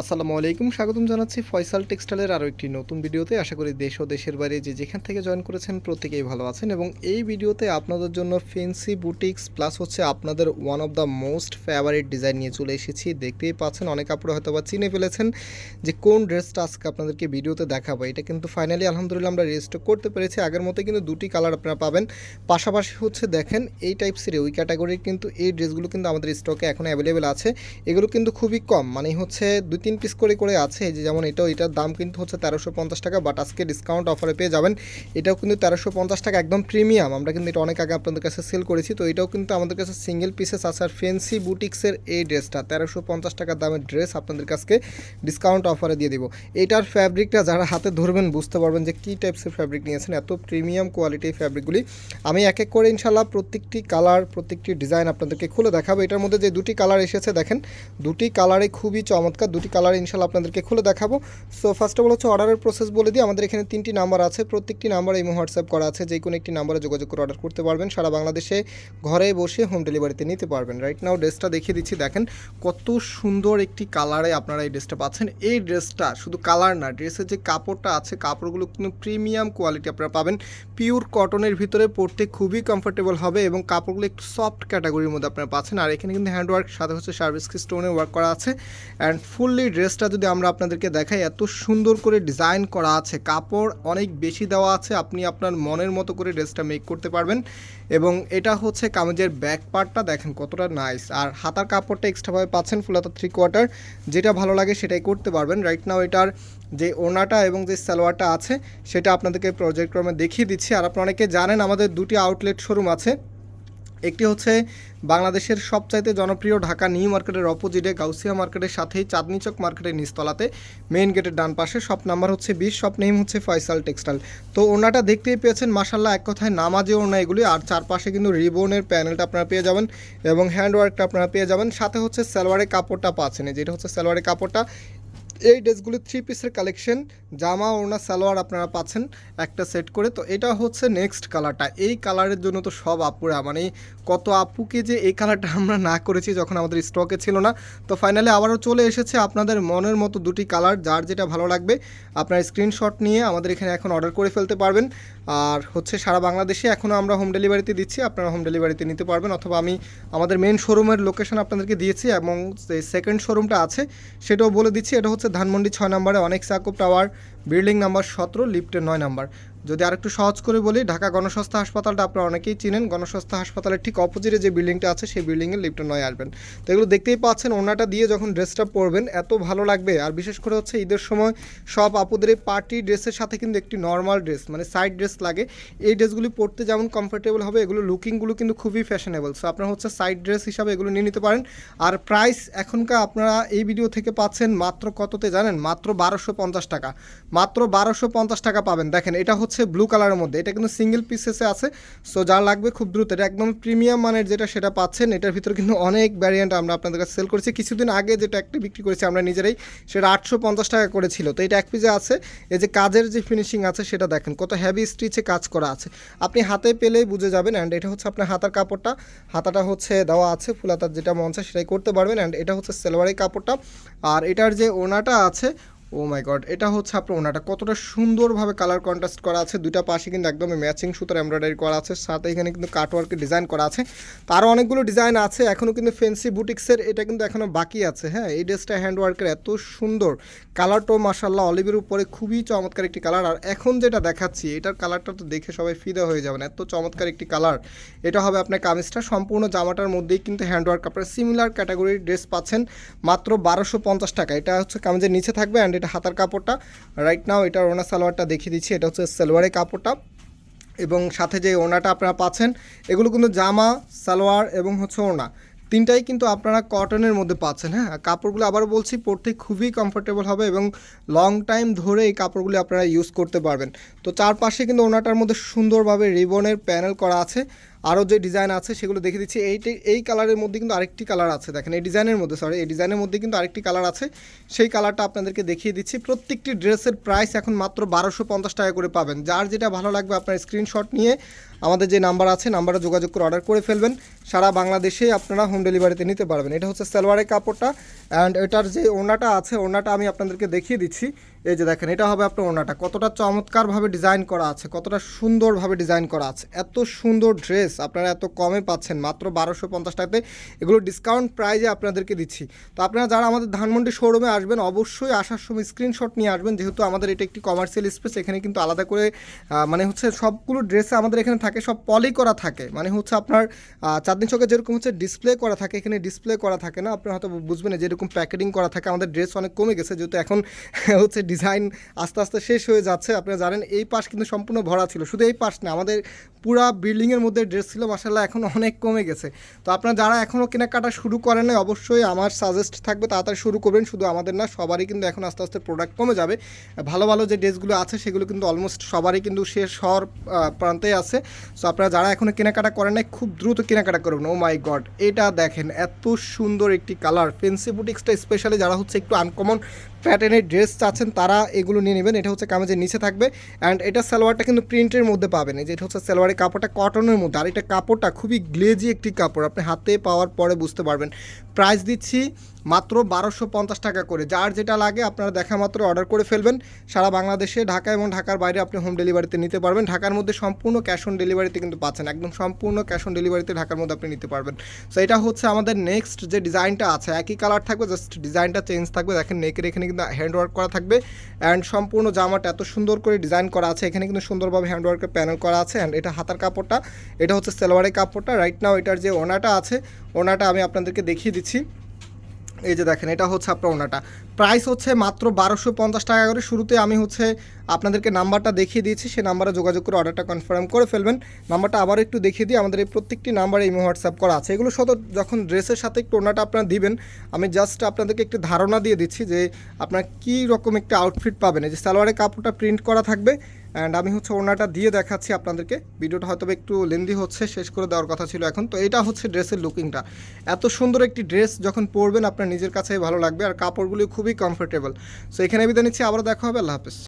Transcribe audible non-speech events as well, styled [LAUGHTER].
আসসালামু আলাইকুম, স্বাগতম জানাচ্ছি ফয়সাল টেক্সটাইলের আরও একটি নতুন ভিডিওতে। আশা করি দেশ ও দেশের বাইরে যে যেখান থেকে জয়েন করেছেন প্রত্যেকেই ভালো আছেন এবং এই ভিডিওতে আপনাদের জন্য ফেন্সি বুটিক্স প্লাস হচ্ছে আপনাদের one of the most favourite design নিয়ে চলে এসেছি। দেখতেই পাচ্ছেন, অনেক কাপড় হয়তো বা চিনে ফেলেছেন যে কোন ড্রেসটা আজকে আপনাদেরকে ভিডিওতে দেখাবো। এটা কিন্তু ফাইনালি আলহামদুলিল্লাহ আমরা রেজিস্টার করতে পেরেছি। আগের মতো কিন্তু দুটি কালার আপনারা পাবেন। পাশাপাশি হচ্ছে দেখেন, এই টাইপসের ওই ক্যাটাগরির কিন্তু এই ড্রেসগুলো কিন্তু আমাদের স্টকে এখন অ্যাভেলেবেল আছে। এগুলো কিন্তু খুবই কম মানে হচ্ছে দুই তিন পিস করে করে আছে। যে যেমন এটাও, এটার দাম কিন্তু হচ্ছে তেরোশো পঞ্চাশ টাকা বাট আজকে ডিসকাউন্ট অফারে পেয়ে যাবেন। এটাও কিন্তু তেরোশো পঞ্চাশ টাকা একদম প্রিমিয়াম আমরা কিন্তু এটা অনেক আগে আপনাদের কাছে সেল করেছি, তো এটাও কিন্তু আমাদের কাছে সিঙ্গেল পিসেস আছে। আর ফেন্সি বুটিক্সের এই ড্রেসটা, তেরোশো পঞ্চাশ টাকার দামের ড্রেস আপনাদের কাছে ডিসকাউন্ট অফারে দিয়ে দিব। এটার ফ্যাব্রিকটা যারা হাতে ধরবেন, বুঝতে পারবেন যে কী টাইপসের ফ্যাব্রিক নিয়েছেন। এত প্রিমিয়াম কোয়ালিটির ফ্যাব্রিকগুলি আমি এক এক করে ইনশাল্লাহ প্রত্যেকটি কালার প্রত্যেকটি ডিজাইন আপনাদেরকে খুলে দেখাবো। এটার মধ্যে যে দুটি কালার এসেছে, দেখেন। দুটি কালারে খুবই চমৎকার, দুটি কালার ইনশাল্লাহ আপনাদেরকে খুলে দেখাবো। সো ফার্স্ট অফ অল হচ্ছে অর্ডারের প্রসেস বলে দিই, আমাদের এখানে তিনটি নাম্বার আছে, প্রত্যেকটি নাম্বার এই হোয়াটসঅ্যাপ করা আছে যে কোনো একটি নাম্বারে যোগাযোগ করে অর্ডার করতে পারবেন, সারা বাংলাদেশে ঘরে বসে হোম ডেলিভারিতে নিতে পারবেন। রাইট নাও ড্রেসটা দেখিয়ে দিচ্ছি, দেখেন কত সুন্দর একটি কালারে আপনারা এই ড্রেসটা পাচ্ছেন। এই ড্রেসটা শুধু কালার না ড্রেসের যে কাপড়টা আছে, কাপড়গুলো কিন্তু প্রিমিয়াম কোয়ালিটি আপনারা পাবেন। পিওর কটনের ভিতরে পড়তে খুবই কমফোর্টেবল হবে এবং কাপড়গুলো একটু সফট ক্যাটাগরির মধ্যে আপনারা পাচ্ছেন। আর এখানে কিন্তু হ্যান্ডওয়ার্ক সাথে হচ্ছে সার্ভিস স্টোনে ওয়ার্ক করা আছে। অ্যান্ড ফুললি ড্রেসটা যদি আমরা আপনাদেরকে দেখাই, এত সুন্দর করে ডিজাইন করা আছে, কাপড় অনেক বেশি দেওয়া আছে, আপনি আপনার মনের মতো করে ড্রেসটা মেক করতে পারবেন। এবং এটা হচ্ছে কামিজের ব্যাক পার্টটা দেখেন কতটা নাইস আর হাতার কাপড়টা এক্সট্রাভাবে পাচ্ছেন ফুল হাতা থ্রি কোয়ার্টার যেটা ভালো লাগে সেটাই করতে পারবেন। রাইট নাও এটার যে ওনাটা এবং যে সালোয়ারটা আছে, সেটা আপনাদেরকে প্রজেক্ট ক্রমে দেখিয়ে দিচ্ছি। আর আপনারা অনেকে জানেন, আমাদের দুটি আউটলেট শোরুম আছে। একটি হচ্ছে বাংলাদেশের সবচাইতে জনপ্রিয় ঢাকা নিউ মার্কেটের অপোজিটে গাউসিয়া মার্কেটের সাথেই চাঁদনি চক মার্কেটের নিচতলাতে মেইন গেটের ডান পাশে, শপ নাম্বার হচ্ছে বিশ, শপ নেম হচ্ছে ফয়সাল টেক্সটাইল। তো ওনাটা দেখতেই পেয়েছেন মাসাল্লাহ এক কথায় নামাজে ওনা এগুলি, আর চারপাশে কিন্তু রিবনের প্যানেলটা আপনারা পেয়ে যাবেন এবং হ্যান্ডওয়ার্কটা আপনারা পেয়ে যাবেন। সাথে হচ্ছে সালোয়ারের কাপড়টা পাচ্ছেন যেটা হচ্ছে সালোয়ারের কাপড়টা। এই ড্রেসগুলি থ্রি পিসের কালেকশন জামা, ওড়না, সালোয়ার আপনারা পাচ্ছেন একটা সেট করে। তো এটা হচ্ছে নেক্সট কালারটা এই কালারের জন্য তো সব আপুরা মানে কত আপুকে যে এই কালারটা আমরা না করেছি যখন আমাদের স্টকে ছিল না। তো ফাইনালি আবারও চলে এসেছে আপনাদের মনের মতো দুটি কালার যার যেটা ভালো লাগবে আপনার স্ক্রিনশট নিয়ে আমাদের এখানে এখন অর্ডার করে ফেলতে পারবেন। আর হচ্ছে সারা বাংলাদেশে এখনও আমরা হোম ডেলিভারিতে দিচ্ছি, আপনারা হোম ডেলিভারিতে নিতে পারবেন। অথবা আমি আমাদের মেন শোরুমের লোকেশন আপনাদেরকে দিয়েছি এবং সেকেন্ড শোরুমটা আছে, সেটাও বলে দিচ্ছি। এটা হচ্ছে ধানমন্ডি ছয় নম্বরে অনেক সাকুব টাওয়ার বিল্ডিং নাম্বার সতেরো লিফটের নয় নাম্বার। যদি আরেকটু সহজ করে বলি, ঢাকা গণস্বাস্থ্য হাসপাতালটা আপনারা অনেকেই চিনেন। গণস্বাস্থ্য হাসপাতালের ঠিক অপোজিটে যে বিল্ডিংটা আছে, সেই বিল্ডিংয়ে লিফটে নয় আসবেন। তো এগুলো দেখতেই পাচ্ছেন, ওনাটা দিয়ে যখন ড্রেসটা পরবেন, এত ভালো লাগবে। আর বিশেষ করে হচ্ছে ঈদের সময় সব আপুদের এই পার্টি ড্রেসের সাথে কিন্তু একটি নর্মাল ড্রেস মানে সাইড ড্রেস লাগে। এই ড্রেসগুলি পরতে যেমন কমফোর্টেবল হবে, এগুলো লুকিংগুলো কিন্তু খুবই ফ্যাশনেবল সো আপনারা হচ্ছে সাইড ড্রেস হিসাবে এগুলো নিয়ে নিতে পারেন। আর প্রাইস এখনকার আপনারা এই ভিডিও থেকে পাচ্ছেন মাত্র কততে জানেন? মাত্র বারোশো পঞ্চাশ টাকা। মাত্র বারোশো পঞ্চাশ টাকা পাবেন। দেখেন, এটা হচ্ছে ব্লু কালারের মধ্যে। এটা কিন্তু সিঙ্গেল পিসেসে আছে সো যা লাগবে খুব দ্রুত। এটা একদম প্রিমিয়াম মানের যেটা সেটা পাচ্ছেন, এটার ভিতরে কিন্তু অনেক ভ্যারিয়েন্ট আমরা আপনাদের কাছে সেল করেছি। কিছুদিন আগে যেটা একটা বিক্রি করেছি আমরা নিজেরাই, সেটা আটশো পঞ্চাশ টাকা করেছিল। তো এটা এক পিজে আছে, এই যে কাজের যে ফিনিশিং আছে সেটা দেখেন, কত হ্যাভি স্টিচে কাজ করা আছে। আপনি হাতে পেলেই বুঝে যাবেন অ্যান্ড এটা হচ্ছে আপনার হাতার কাপড়টা। হাতাটা হচ্ছে দেওয়া আছে ফুল হাতার যেটা মন চায় সেটাই করতে পারবেন অ্যান্ড এটা হচ্ছে সেলোয়ারের কাপড়টা। আর এটার যে ওনাটা আছে ও মাই গড, এটা হচ্ছে আপনার ওনাটা। কতটা সুন্দরভাবে কালার কন্ট্রাস্ট করা আছে। দুইটা পাশে কিন্তু একদমই ম্যাচিং সুতার এমব্রয়ডারি করা আছে। সাথে এখানে কিন্তু কাটওয়ার্কের ডিজাইন করা আছে। তারও অনেকগুলো ডিজাইন আছে। এখনও কিন্তু ফেন্সি বুটিক্সের এটা কিন্তু এখনও বাকি আছে। হ্যাঁ এই ড্রেসটা হ্যান্ডওয়ার্কের এত সুন্দর। কালারটাও মাসাল্লাহ অলিভের উপরে খুবই চমৎকার একটি কালার আর এখন যেটা দেখাচ্ছি, এটার কালারটা তো দেখে সবাই ফিদা হয়ে যাবেন। এত চমৎকার একটি কালার এটা হবে আপনার কামিজটা। সম্পূর্ণ জামাটার মধ্যেই কিন্তু হ্যান্ডওয়ার্ক আপনার সিমিলার ক্যাটাগরির ড্রেস পাচ্ছেন মাত্র বারোশো পঞ্চাশ টাকা। এটা হচ্ছে কামিজের নিচে থাকবে অ্যান্ড এটা হাতার কাপড়টা। রাইট নাও এটা ওনা সালোয়ারটা দেখিয়ে দিচ্ছি, এটা হচ্ছে সালোয়ারের কাপড়টা। এবং সাথে যে ওনাটা আপনারা পাচ্ছেন, এগুলো কিন্তু জামা, সালোয়ার এবং হচ্ছে ওনা তিনটাই কিন্তু আপনারা কটনের মধ্যে পাচ্ছেন হ্যাঁ? কাপড়গুলো আবার বলছি পরতে খুবই কমফোর্টেবল হবে এবং লং টাইম ধরে এই কাপড়গুলি আপনারা ইউজ করতে পারবেন। তো চারপাশে কিন্তু ওনাটার মধ্যে সুন্দরভাবে রিবনের প্যানেল করা আছে। আরও যে ডিজাইন আছে সেগুলো দেখে দিচ্ছি। এইটি এই কালারের মধ্যে কিন্তু আরেকটি কালার আছে, দেখেন, এই ডিজাইনের মধ্যে সরি এই ডিজাইনের মধ্যে কিন্তু আরেকটি কালার আছে। সেই কালারটা আপনাদেরকে দেখিয়ে দিচ্ছি। প্রত্যেকটি ড্রেসের প্রাইস এখন মাত্র বারোশো পঞ্চাশ টাকা করে পাবেন। যার যেটা ভালো লাগবে আপনার স্ক্রিনশট নিয়ে আমাদের যে নাম্বার আছে নাম্বারে যোগাযোগ করে অর্ডার করে ফেলবেন। সারা বাংলাদেশেই আপনারা হোম ডেলিভারিতে নিতে পারবেন। এটা হচ্ছে সালোয়ারের কাপড়টা। অ্যান্ড এটার যে ওনাটা আছে ওনাটা আমি আপনাদেরকে দেখিয়ে দিচ্ছি। এই যে দেখেন, এটা হবে আপনার ওনাটা কতটা চমৎকারভাবে ডিজাইন করা আছে, কতটা সুন্দরভাবে ডিজাইন করা আছে। এত সুন্দর ড্রেস আপনারা এত কমে পাচ্ছেন। মাত্র বারোশো পঞ্চাশ টাকাতে এগুলো ডিসকাউন্ট প্রাইজে আপনাদেরকে দিচ্ছি। তো আপনারা যারা আমাদের ধানমন্ডি শোরুমে আসবেন, অবশ্যই আসার সময় স্ক্রিনশট নিয়ে আসবেন। যেহেতু আমাদের এটা একটি কমার্শিয়াল স্পেস এখানে কিন্তু আলাদা করে মানে হচ্ছে সবগুলো ড্রেসে আমাদের এখানে থাকে, সব পলি করা থাকে। মানে হচ্ছে আপনার চাঁদনি চকে যেরকম হচ্ছে ডিসপ্লে করা থাকে, এখানে ডিসপ্লে করা থাকে না। আপনারা হয়তো বুঝবেন যেরকম প্যাকেটিং করা থাকে। আমাদের ড্রেস অনেক কমে গেছে, যেহেতু এখন [LAUGHS] হচ্ছে ডিজাইন আস্তে আস্তে শেষ হয়ে যাচ্ছে। আপনারা জানেন, এই পাশ কিন্তু সম্পূর্ণ ভরা ছিল। শুধু এই পাশ না, আমাদের পুরা বিল্ডিংয়ের মধ্যে ড্রেস ছিল মাসাল্লাহ এখন অনেক কমে গেছে। তো আপনারা যারা এখনও কেনাকাটা শুরু করেন নাই, অবশ্যই আমার সাজেস্ট থাকবে, তাড়াতাড়ি শুরু করবেন। শুধু আমাদের না, সবারই কিন্তু এখন আস্তে আস্তে প্রোডাক্ট কমে যাবে। ভালো ভালো যে ড্রেসগুলো আছে, সেগুলো কিন্তু অলমোস্ট সবারই কিন্তু শেষ হওয়ার প্রান্তে আছে। সো আপনারা যারা এখনও কেনাকাটা করেন নাই, খুব দ্রুত কেনাকাটা করবেন। ও মাই গড এটা দেখেন, এত সুন্দর একটি কালার ফেন্সি বুটিক্সটা স্পেশালি যারা হচ্ছে একটু আনকমন প্যাটার্নের ড্রেস চাচ্ছেন, তারা এগুলো নিয়ে নেবেন। এটা হচ্ছে কামেজের নিচে থাকবে। অ্যান্ড এটা সালোয়ারটা কিন্তু প্রিন্টের মধ্যে পাবেন। এই যে এটা হচ্ছে সালোয়ারের কাপড়টা কটনের মধ্যে। আর এটা কাপড়টা খুবই গ্লেজি একটি কাপড়। আপনি হাতে পাওয়ার পরে বুঝতে পারবেন প্রাইস দিচ্ছি মাত্র বারোশো পঞ্চাশ টাকা করে। যার যেটা লাগে আপনারা দেখা মাত্র অর্ডার করে ফেলবেন। সারা বাংলাদেশে, ঢাকা এবং ঢাকার বাইরে আপনি হোম ডেলিভারিতে নিতে পারবেন। ঢাকার মধ্যে সম্পূর্ণ ক্যাশ অন ডেলিভারিতে কিন্তু পাচ্ছেন। একদম সম্পূর্ণ ক্যাশ অন ডেলিভারিতে ঢাকার মধ্যে আপনি নিতে পারবেন। সো এটা হচ্ছে আমাদের নেক্সট যে ডিজাইনটা আছে, একই কালার থাকবে জাস্ট ডিজাইনটা চেঞ্জ থাকবে। দেখেন নেকের এখানে কিন্তু হ্যান্ড ওয়ার্ক করা থাকবে। অ্যান্ড সম্পূর্ণ জামাটা এত সুন্দর করে ডিজাইন করা আছে। এখানে কিন্তু সুন্দরভাবে হ্যান্ড ওয়ার্কের প্যানেল করা আছে। অ্যান্ড এটা হাতার কাপড়টা, এটা হচ্ছে সেলোয়ারের কাপড়টা। রাইট নাও এটার যে ওনাটা আছে ওনাটা আমি আপনাদেরকে দেখিয়ে দিচ্ছি। এই যে দেখেন, এটা হচ্ছে আপনার ওনাটা। প্রাইস হচ্ছে মাত্র বারোশো পঞ্চাশ টাকা করে। শুরুতে আমি হচ্ছে আপনাদেরকে নাম্বারটা দেখিয়ে দিয়েছি। সেই নাম্বারে যোগাযোগ করে অর্ডারটা কনফার্ম করে ফেলবেন। নাম্বারটা আবার একটু দেখিয়ে দিই। আমাদের এই প্রত্যেকটি নাম্বারে ইমো হোয়াটসঅ্যাপ করা আছে। এগুলো শুধু যখন ড্রেসের সাথে একটু ওনাটা আপনারা দিবেন, আমি জাস্ট আপনাদেরকে একটি ধারণা দিয়ে দিচ্ছি যে আপনার কী রকম একটা আউটফিট পাবেন। এই যে সালোয়ারের কাপড়টা প্রিন্ট করা থাকবে। অ্যান্ড আমি হচ্ছে ওনাটা দিয়ে দেখাচ্ছি আপনাদেরকে। ভিডিওটা হয়তো একটু লেন্দি হচ্ছে, শেষ করে দেওয়ার কথা ছিল এখন। তো এটা হচ্ছে ড্রেসের লুকিংটা এত সুন্দর একটি ড্রেস যখন পরবেন আপনার নিজের কাছে ভালো লাগবে আর কাপড়গুলি খুবই কমফোর্টেবল সো এখানে বিদায় নিচ্ছি আবার দেখা হবে, আল্লাহ হাফেজ।